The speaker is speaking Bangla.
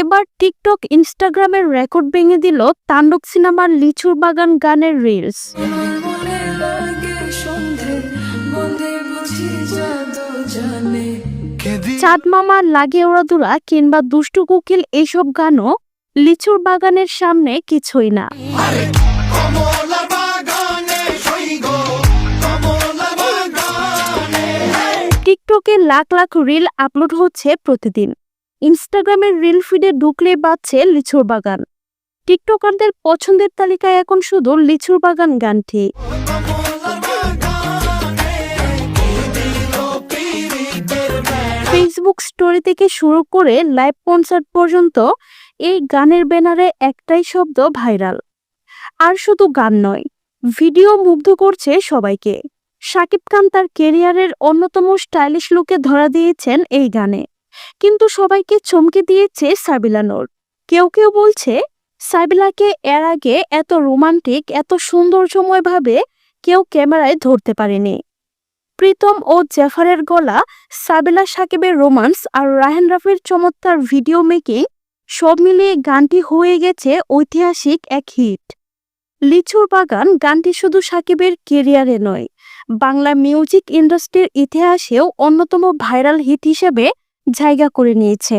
এবার টিকটক ইনস্টাগ্রামের রেকর্ড ভেঙে দিল তাণ্ডব সিনেমার লিচুর বাগান গানের রিলস। চাঁদ মামা লাগে ওড়াদুরা কিংবা দুষ্টু কুকিল এইসব গানও লিচুর বাগানের সামনে কিছুই না। টিকটকে লাখ লাখ রিল আপলোড হচ্ছে প্রতিদিন। ইনস্টাগ্রামের রিল ফিডে ঢুকলে বাজছে লিচুর বাগান। টিকটকারদের পছন্দের তালিকায় এখন শুধু লিচুর বাগান গানটি। ফেসবুক স্টোরি থেকে শুরু করে লাইভ কনসার্ট পর্যন্ত এই গানের ব্যানারে একটাই শব্দ ভাইরাল। আর শুধু গান নয়, ভিডিও মুগ্ধ করছে সবাইকে। শাকিব খান তার কেরিয়ারের অন্যতম স্টাইলিশ লুকে ধরা দিয়েছেন এই গানে। কিন্তু সবাইকে চমকে দিয়েছে সাবিলা নূর। কেউ কেউ বলছে, সাবিলাকে এর আগে এত রোমান্টিক, এত সৌন্দর্যময়ভাবে কেউ ক্যামেরায় ধরতে পারেনি। প্রীতম ও জাফারের গলা, সাবিলা সাকিবের রোমান্স আর রাহেন রাফির চমৎকার ভিডিও মেকিং সব মিলিয়ে গানটি হয়ে গেছে ঐতিহাসিক এক হিট। লিচুর বাগান গানটি শুধু সাকিবের কেরিয়ারে নয় বাংলা মিউজিক ইন্ডাস্ট্রির ইতিহাসেও অন্যতম ভাইরাল হিট হিসেবে জায়গা করে নিয়েছে।